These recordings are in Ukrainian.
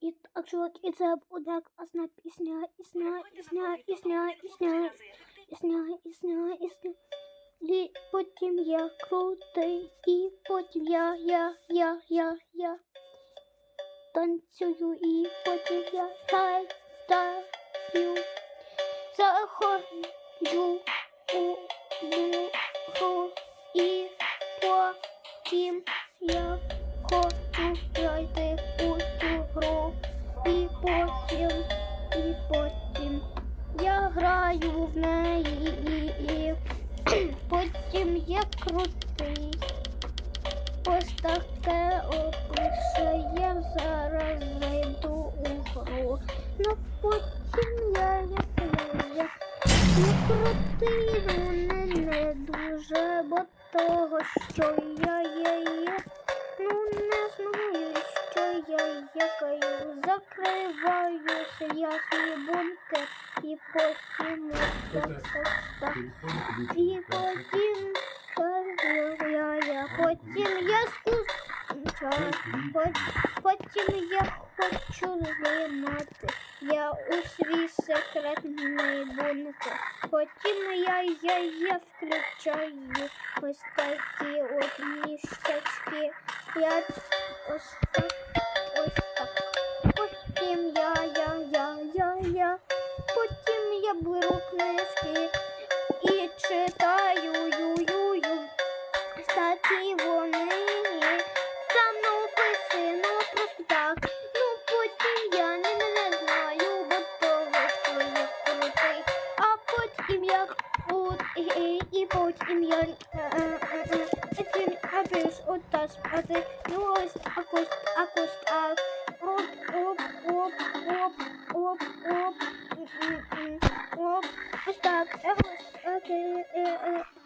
І так, чувак, і це буде класна пісня, пісня, пісня, пісня, пісня, пісня, пісня, пісня. І потім я крутий, і потім я, я, я, я, я. Танцюю, і потім я таю, заходжу я крутий. Ось таке опише, я зараз зайду у гру. Ну потім я як я крутий, ну не, дуже, бо того, що я є, є. Ну не знаю, що я якаю. Закриваюся я свій бункер і потім так. І потім потім я скучаю, потім я хочу займати. Я у свій секретний бункер. Потім я, я, я включаю ось такі от мішечки. Я ось так, ось так. Потім я, я, я, я, я. Потім я беру книжки і читаю. Такі вони там написано просто так. Ну потім я не, не, не знаю, бо того, що я крутий. А потім я от і, і, потім я я більш от та спати. Ну ось так ось так ось так. Оп, оп, оп, оп, оп, оп. Оп, ось так. Е, Ось так.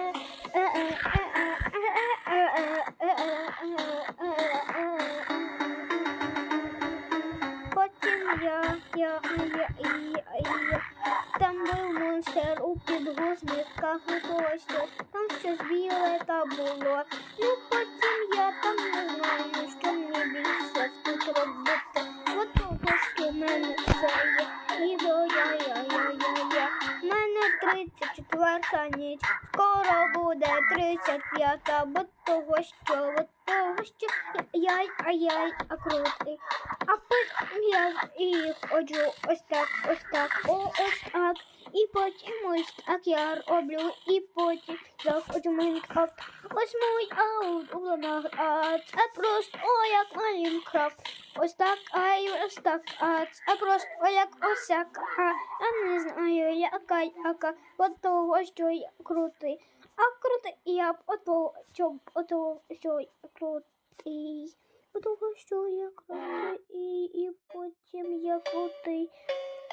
34 ніч, скоро буде 35, бо того, що, бо того, що яй, а яй, а крутий. А потім я їх ходжу ось так, ось так, о, ось так. І потім ось так я роблю, і потім заходжу Майнкрафт. Ось мій аут, улюблений, а це просто о, як Майнкрафт. Ось так, а й ось так, а це просто як ось як, а я не знаю, яка, яка, от того, що я крутий. А крутий я ото, що, ото, що я крутий. Того, що я крутий, і, і потім я крутий.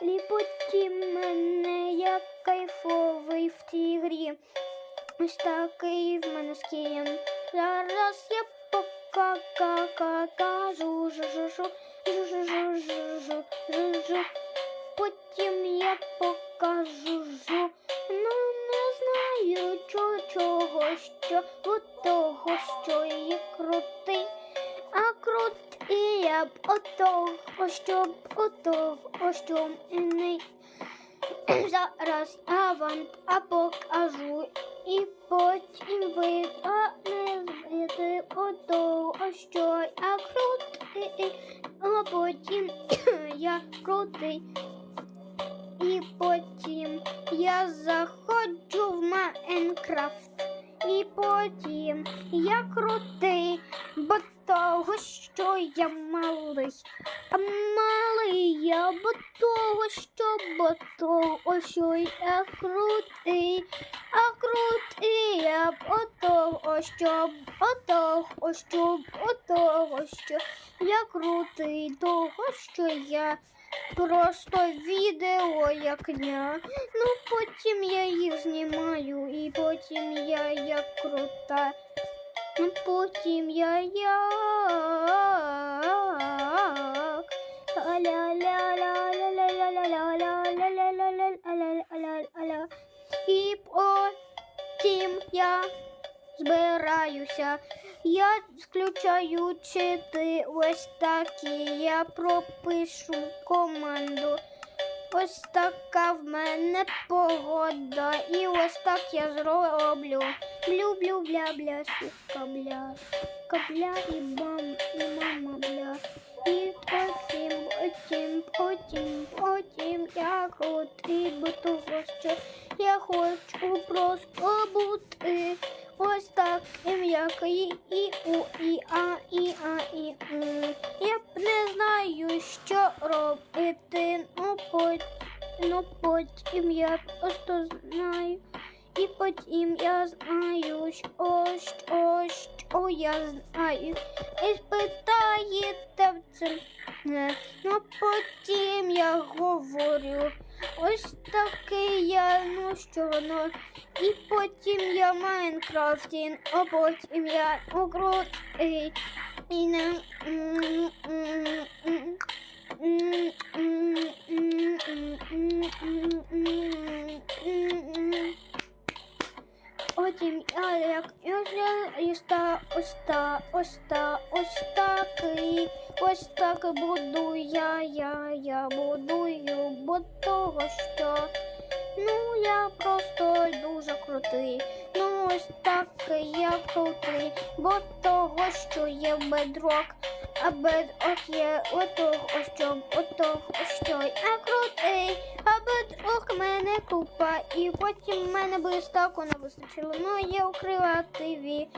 І потім мене я кайфовий в цій грі. Ось такий в мене скін. Зараз я покажу. Жу-жу-жу, жу-жу-жу, жу-жу. Потім я покажу. жу. Ну, не знаю, чого, чого, що, того, що я крутий. А крутий я б отого, щоб отого, що не зараз я вам а покажу. І потім ви а не знаєте отого, що я крутий, а потім я крутий. І потім я заходжу в Майнкрафт. І потім я крутий, бо того, що я малий. А малий я, бо того, що бо того, що я крутий. А крутий я бо того, що отого, що отого, що я крутий, того, що я просто відео як ня. Ну потім я їх знімаю, і потім я як крута. Ну, потім я як. І потім я збираюся. Я включаю чити ось такі. Я пропишу команду. Ось така в мене погода. І ось так я зроблю. Блю, блю, бля, бля, сутка, бля, сутка, бля, і бам, і мама, бля. І потім, потім, потім, потім я крутий, бо того, що я хочу просто бути. Ось так і, і, у, і, а, і, а, і, м. Я не знаю, що робити, ну, потім, ну потім я просто знаю. І потім я знаю, що, що, що я знаю. І спитаєте в це. Ну потім я говорю. Ось такий я, ну що воно. І потім я Майнкрафтін, а потім я огород. І, і не... Потім я як я вже ось та, ось та, ось та, ось такий ось так буду я, я, я будую, бо того що. Ну, я просто дуже крутий. Ну, ось так я крутий, бо того, що є бедрок, а бедрок є отого, що, отого, що я крутий, а бедрок мене купа, і потім мене би ставку не вистачило. Ну, я у креативі.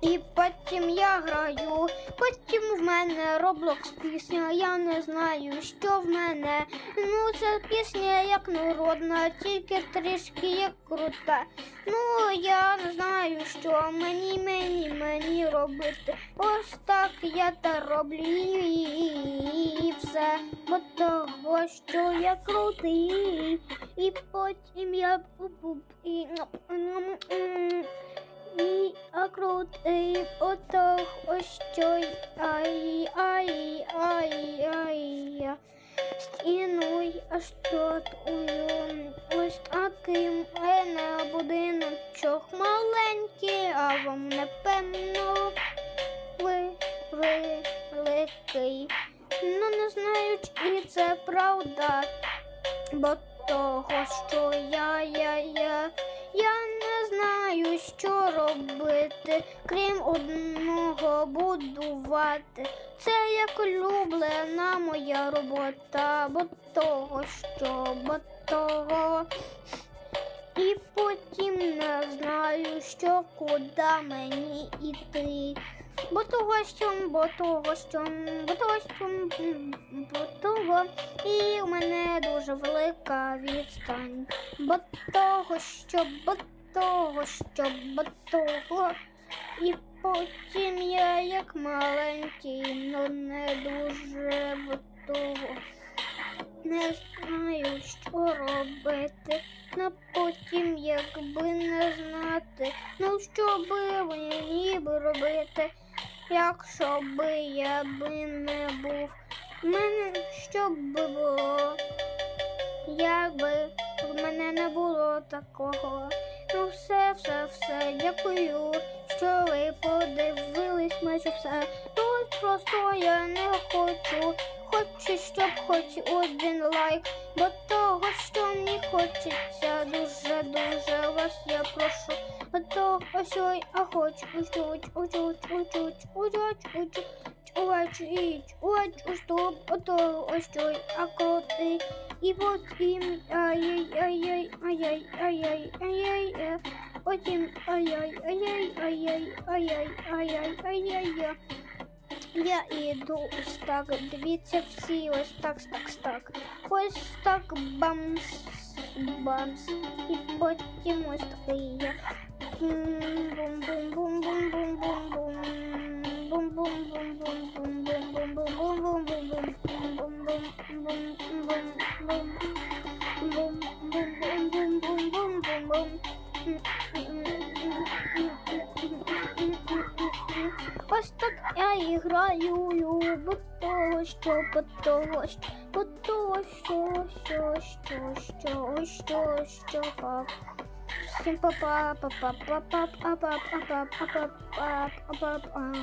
І потім я граю, потім в мене Roblox пісня, я не знаю, що в мене. Ну, це пісня як народна, тільки трішки як крута. Ну, я не знаю, що мені, мені, мені робити. Ось так я та роблю і, все. Бо того, що я крутий. І потім я і. І окрутий отох ось що ай, ай, ай, ай, стінуй аж тут ось таким мене будиночок маленький, а вам напевно ви великий. Ну не знаю, чи це правда, бо того, що я, я, я. Що робити, крім одного будувати. Це як улюблена моя робота, бо того, що, бо того. І потім не знаю, що куди мені йти. Бо того, що, бо того, що, бо того, що, бо того. І у мене дуже велика відстань. Бо того, що, бо того, що, бо того. І потім я як маленький, ну не дуже того. Не знаю, що робити. Ну потім, якби не знати, ну що би мені би робити, якщо би я би не був. Мене що би було, якби в мене не було такого. Ну все, все, все, дякую, що ви подивились майже все. Тут просто я не хочу. Хочу, щоб хоч один лайк, бо того, що мені хочеться, дуже, дуже вас я прошу. Бо того, що я хочу, учуть, учуть, учуть, учуть, учуть, учуть, учуть, щоб того, що я крутий. І потім ай-яй-яй, ай-яй, ай-яй, ай-яй, потім ай-яй, ай-яй, ай-яй, ай-яй, ай-яй, ай-яй, я іду ось так. Дивіться всі ось так, так, так. Ось так бамс, бамс. І потім ось такий я. Бум-бум-бум-бум-бум-бум-бум-бум. Ось так я і граю, бо того, що, бо того, що, бо того, що, що, що, що, що, що, що, Всім па-па, па-па, па-па, па-па, па-па.